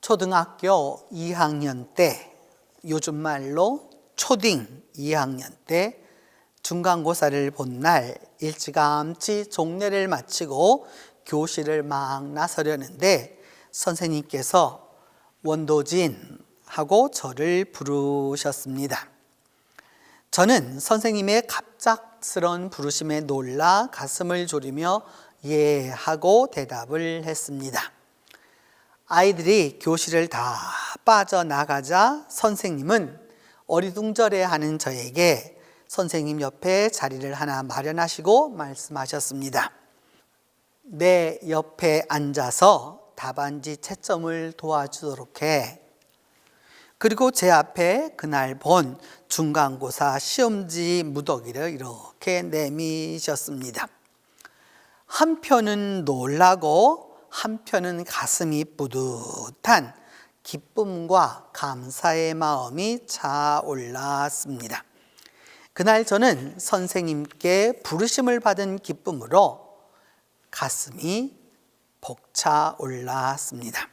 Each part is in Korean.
초등학교 2학년 때, 요즘 말로 초딩 2학년 때 중간고사를 본 날 일찌감치 종례를 마치고 교실을 막 나서려는데 선생님께서 원도진 하고 저를 부르셨습니다. 저는 선생님의 갑작스런 부르심에 놀라 가슴을 졸이며 예 하고 대답을 했습니다. 아이들이 교실을 다 빠져나가자 선생님은 어리둥절해 하는 저에게 선생님 옆에 자리를 하나 마련하시고 말씀하셨습니다. 내 옆에 앉아서 답안지 채점을 도와주도록 해. 그리고 제 앞에 그날 본 중간고사 시험지 무더기를 이렇게 내미셨습니다. 한편은 놀라고 한편은 가슴이 뿌듯한 기쁨과 감사의 마음이 차올랐습니다. 그날 저는 선생님께 부르심을 받은 기쁨으로 가슴이 벅차 올랐습니다.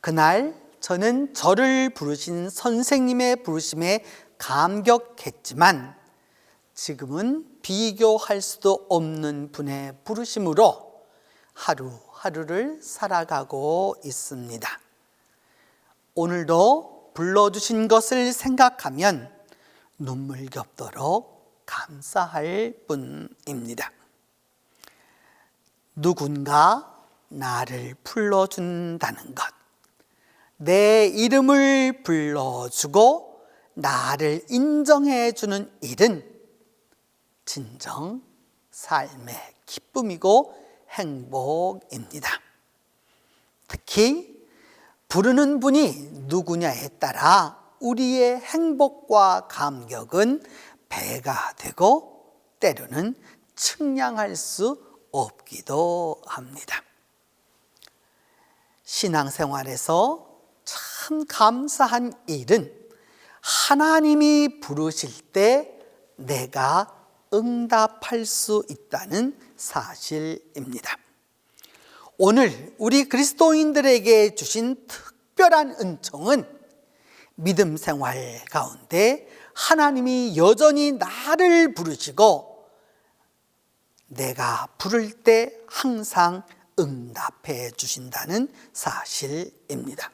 그날 저는 저를 부르신 선생님의 부르심에 감격했지만 지금은 비교할 수도 없는 분의 부르심으로 하루하루를 살아가고 있습니다. 오늘도 불러주신 것을 생각하면 눈물 겹도록 감사할 뿐입니다. 누군가 나를 불러준다는 것, 내 이름을 불러주고 나를 인정해주는 일은 진정 삶의 기쁨이고 행복입니다. 특히 부르는 분이 누구냐에 따라 우리의 행복과 감격은 배가 되고 때로는 측량할 수 없기도 합니다. 신앙생활에서 참 감사한 일은 하나님이 부르실 때 내가 응답할 수 있다는 사실입니다. 오늘 우리 그리스도인들에게 주신 특별한 은총은 믿음 생활 가운데 하나님이 여전히 나를 부르시고 내가 부를 때 항상 응답해 주신다는 사실입니다.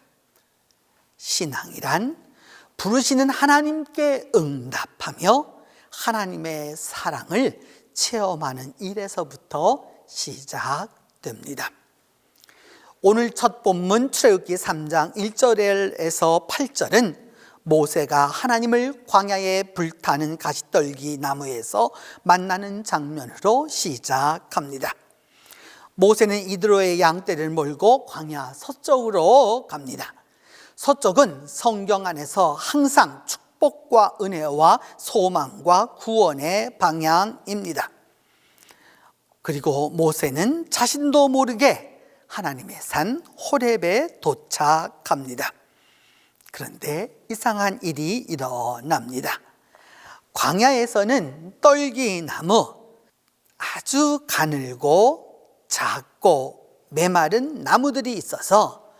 신앙이란 부르시는 하나님께 응답하며 하나님의 사랑을 체험하는 일에서부터 시작됩니다. 오늘 첫 본문 출애굽기 3장 1절에서 8절은 모세가 하나님을 광야에 불타는 가시떨기 나무에서 만나는 장면으로 시작합니다. 모세는 이드로의 양떼를 몰고 광야 서쪽으로 갑니다. 서쪽은 성경 안에서 항상 축 복과 은혜와 소망과 구원의 방향입니다. 그리고 모세는 자신도 모르게 하나님의 산 호렙에 도착합니다. 그런데 이상한 일이 일어납니다. 광야에서는 떨기나무 아주 가늘고 작고 메마른 나무들이 있어서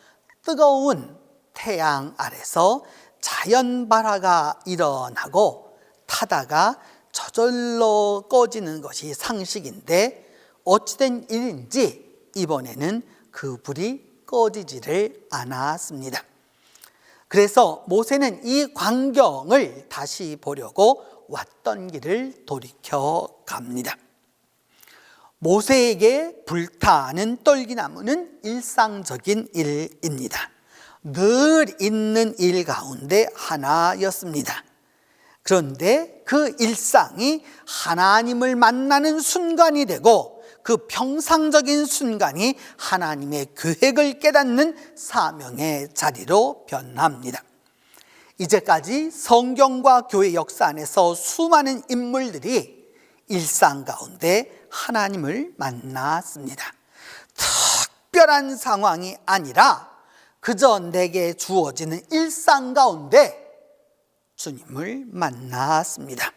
뜨거운 태양 아래서 자연 발화가 일어나고 타다가 저절로 꺼지는 것이 상식인데 어찌된 일인지 이번에는 그 불이 꺼지지를 않았습니다. 그래서 모세는 이 광경을 다시 보려고 왔던 길을 돌이켜 갑니다. 모세에게 불타는 떨기나무는 일상적인 일입니다. 늘 있는 일 가운데 하나였습니다. 그런데 그 일상이 하나님을 만나는 순간이 되고 그 평상적인 순간이 하나님의 계획을 깨닫는 사명의 자리로 변합니다. 이제까지 성경과 교회 역사 안에서 수많은 인물들이 일상 가운데 하나님을 만났습니다. 특별한 상황이 아니라 그저 내게 주어지는 일상 가운데 주님을 만났습니다.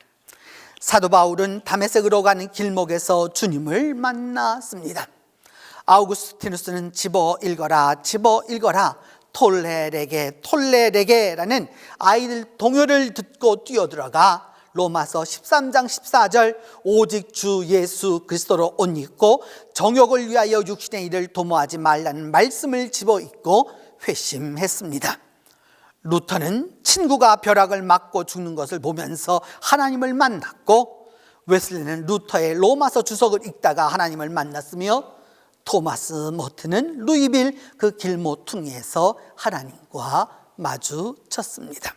사도 바울은 다메섹으로 가는 길목에서 주님을 만났습니다. 아우구스티누스는 집어 읽어라, 집어 읽어라. 톨레레게 톨레레게라는 아이들 동요를 듣고 뛰어들어가 로마서 13장 14절 오직 주 예수 그리스도로 옷 입고 정욕을 위하여 육신의 일을 도모하지 말라는 말씀을 집어 입고 회심했습니다. 루터는 친구가 벼락을 맞고 죽는 것을 보면서 하나님을 만났고 웨슬리는 루터의 로마서 주석을 읽다가 하나님을 만났으며 토마스 모트는 루이빌 그 길모퉁이에서 하나님과 마주쳤습니다.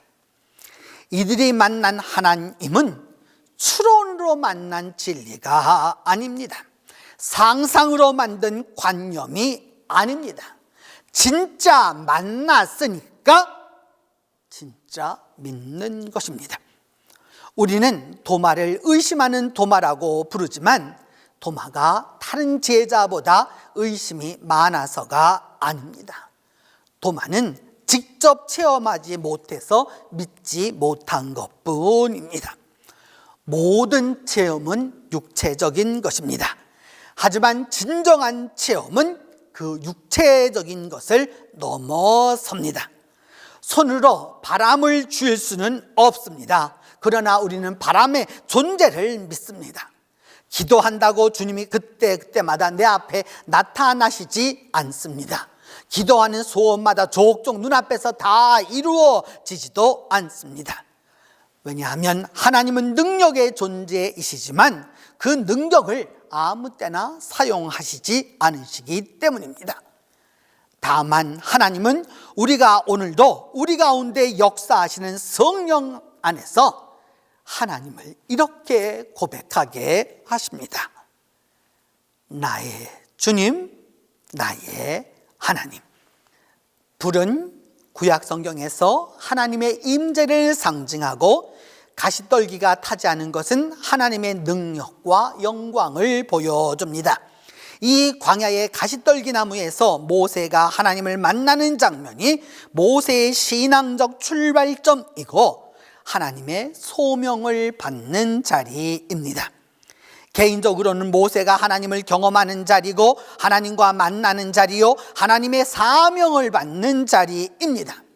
이들이 만난 하나님은 추론으로 만난 진리가 아닙니다. 상상으로 만든 관념이 아닙니다. 진짜 만났으니까 진짜 믿는 것입니다. 우리는 도마를 의심하는 도마라고 부르지만 도마가 다른 제자보다 의심이 많아서가 아닙니다. 도마는 직접 체험하지 못해서 믿지 못한 것 뿐입니다. 모든 체험은 육체적인 것입니다. 하지만 진정한 체험은 그 육체적인 것을 넘어섭니다. 손으로 바람을 줄 수는 없습니다. 그러나 우리는 바람의 존재를 믿습니다. 기도한다고 주님이 그때 그때마다 내 앞에 나타나시지 않습니다. 기도하는 소원마다 족족 눈앞에서 다 이루어지지도 않습니다. 왜냐하면 하나님은 능력의 존재이시지만 그 능력을 아무 때나 사용하시지 않으시기 때문입니다. 다만 하나님은 우리가 오늘도 우리 가운데 역사하시는 성령 안에서 하나님을 이렇게 고백하게 하십니다. 나의 주님, 나의 하나님. 불은 구약 성경에서 하나님의 임재를 상징하고 가시떨기가 타지 않은 것은 하나님의 능력과 영광을 보여줍니다. 이 광야의 가시떨기 나무에서 모세가 하나님을 만나는 장면이 모세의 신앙적 출발점이고 하나님의 소명을 받는 자리입니다. 개인적으로는 모세가 하나님을 경험하는 자리고 하나님과 만나는 자리요 하나님의 사명을 받는 자리입니다.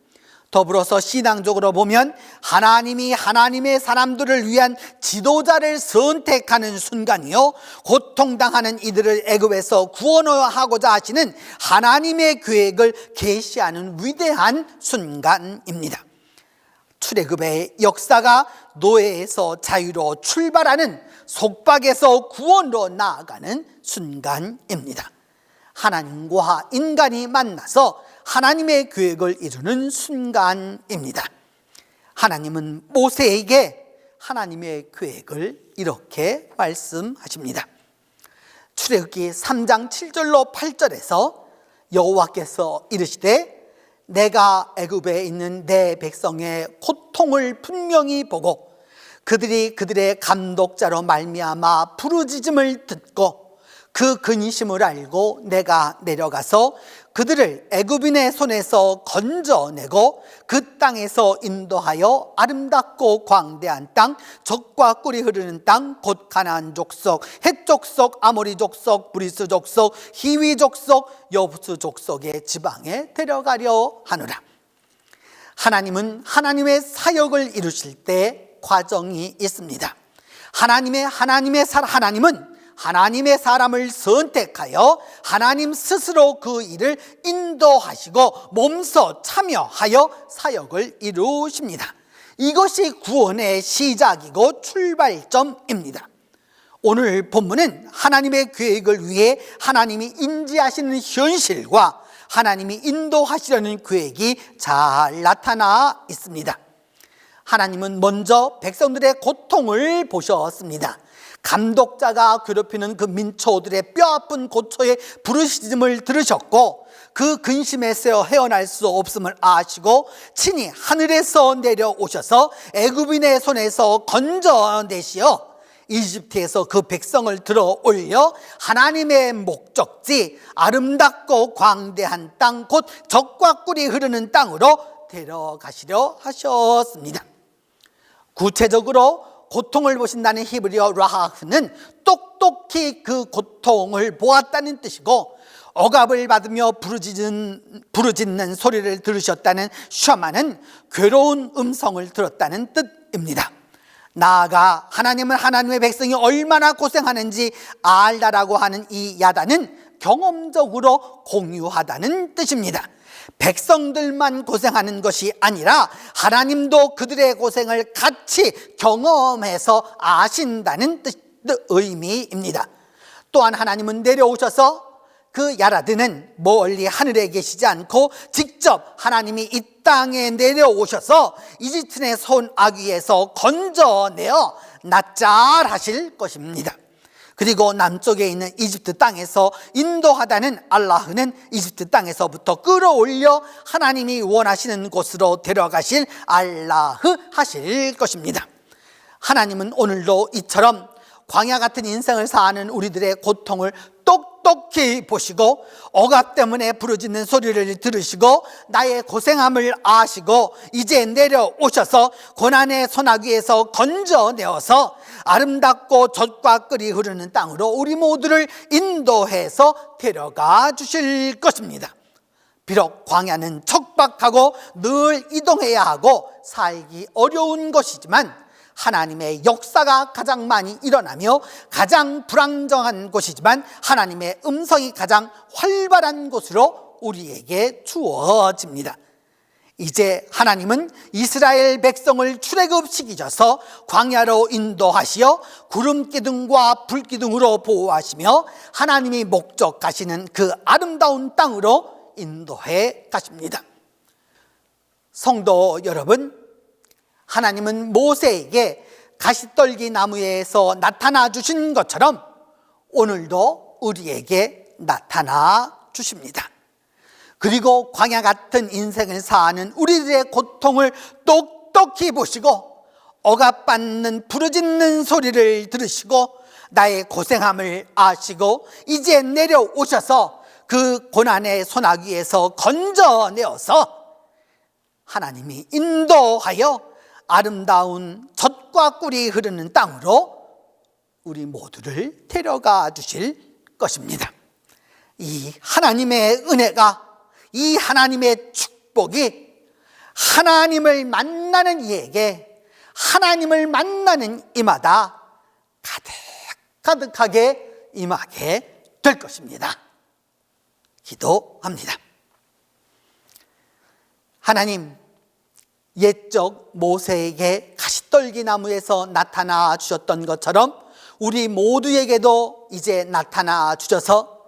더불어서 신앙적으로 보면 하나님이 하나님의 사람들을 위한 지도자를 선택하는 순간이요 고통당하는 이들을 애굽에서 구원하고자 하시는 하나님의 계획을 계시하는 위대한 순간입니다. 출애굽의 역사가 노예에서 자유로 출발하는 속박에서 구원으로 나아가는 순간입니다. 하나님과 인간이 만나서 하나님의 계획을 이루는 순간입니다. 하나님은 모세에게 하나님의 계획을 이렇게 말씀하십니다. 출애굽기 3장 7절로 8절에서 여호와께서 이르시되 내가 애굽에 있는 내 백성의 고통을 분명히 보고 그들이 그들의 감독자로 말미암아 부르짖음을 듣고 그 근심을 알고 내가 내려가서 그들을 애굽인의 손에서 건져내고 그 땅에서 인도하여 아름답고 광대한 땅 적과 꿀이 흐르는 땅 곧 가나안 족속 헷 족속 아모리 족속 브리스 족속 히위 족속 여부스 족속의 지방에 데려가려 하노라. 하나님은 하나님의 사역을 이루실 때 과정이 있습니다. 하나님의 하나님의 살 하나님은 하나님의 사람을 선택하여 하나님 스스로 그 일을 인도하시고 몸소 참여하여 사역을 이루십니다. 이것이 구원의 시작이고 출발점입니다. 오늘 본문은 하나님의 계획을 위해 하나님이 인지하시는 현실과 하나님이 인도하시려는 계획이 잘 나타나 있습니다. 하나님은 먼저 백성들의 고통을 보셨습니다. 감독자가 괴롭히는 그 민초들의 뼈아픈 고초의 부르짖음을 들으셨고 그 근심에서 헤어날 수 없음을 아시고 친히 하늘에서 내려오셔서 애굽인의 손에서 건져내시어 이집트에서 그 백성을 들어 올려 하나님의 목적지 아름답고 광대한 땅 곧 적과 꿀이 흐르는 땅으로 데려가시려 하셨습니다. 구체적으로 고통을 보신다는 히브리어 라하는 똑똑히 그 고통을 보았다는 뜻이고 억압을 받으며 부르짖는, 부르짖는 소리를 들으셨다는 셔마는 괴로운 음성을 들었다는 뜻입니다. 나아가 하나님은 하나님의 백성이 얼마나 고생하는지 알다라고 하는 이 야단은 경험적으로 공유하다는 뜻입니다. 백성들만 고생하는 것이 아니라 하나님도 그들의 고생을 같이 경험해서 아신다는 뜻, 의미입니다. 또한 하나님은 내려오셔서 그 야라드는 멀리 하늘에 계시지 않고 직접 하나님이 이 땅에 내려오셔서 이집트의 손 아귀에서 건져내어 낯잘하실 것입니다. 그리고 남쪽에 있는 이집트 땅에서 인도하다는 알라흐는 이집트 땅에서부터 끌어올려 하나님이 원하시는 곳으로 데려가실 알라흐 하실 것입니다. 하나님은 오늘도 이처럼 광야 같은 인생을 사는 우리들의 고통을 똑똑히 보시고 억압 때문에 부르짖는 소리를 들으시고 나의 고생함을 아시고 이제 내려오셔서 고난의 소나귀에서 건져내어서 아름답고 젖과 끓이 흐르는 땅으로 우리 모두를 인도해서 데려가 주실 것입니다. 비록 광야는 척박하고 늘 이동해야 하고 살기 어려운 것이지만 하나님의 역사가 가장 많이 일어나며 가장 불안정한 곳이지만 하나님의 음성이 가장 활발한 곳으로 우리에게 주어집니다. 이제 하나님은 이스라엘 백성을 출애굽시키셔서 광야로 인도하시어 구름 기둥과 불 기둥으로 보호하시며 하나님이 목적하시는 그 아름다운 땅으로 인도해 가십니다. 성도 여러분, 하나님은 모세에게 가시떨기 나무에서 나타나 주신 것처럼 오늘도 우리에게 나타나 주십니다. 그리고 광야 같은 인생을 사는 우리들의 고통을 똑똑히 보시고 억압받는 부르짖는 소리를 들으시고 나의 고생함을 아시고 이제 내려오셔서 그 고난의 소나기에서 건져내어서 하나님이 인도하여 아름다운 젖과 꿀이 흐르는 땅으로 우리 모두를 데려가 주실 것입니다. 이 하나님의 은혜가 이 하나님의 축복이 하나님을 만나는 이에게 하나님을 만나는 이마다 가득 가득하게 임하게 될 것입니다. 기도합니다. 하나님, 옛적 모세에게 가시떨기 나무에서 나타나 주셨던 것처럼 우리 모두에게도 이제 나타나 주셔서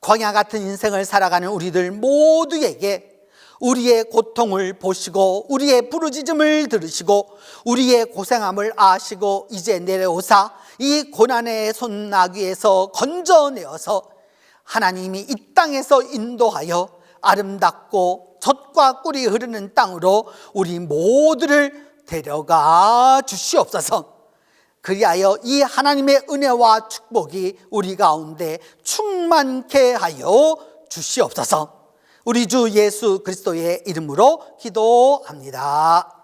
광야 같은 인생을 살아가는 우리들 모두에게 우리의 고통을 보시고 우리의 부르짖음을 들으시고 우리의 고생함을 아시고 이제 내려오사 이 고난의 손나귀에서 건져내어서 하나님이 이 땅에서 인도하여 아름답고 젖과 꿀이 흐르는 땅으로 우리 모두를 데려가 주시옵소서. 그리하여 이 하나님의 은혜와 축복이 우리 가운데 충만케 하여 주시옵소서. 우리 주 예수 그리스도의 이름으로 기도합니다.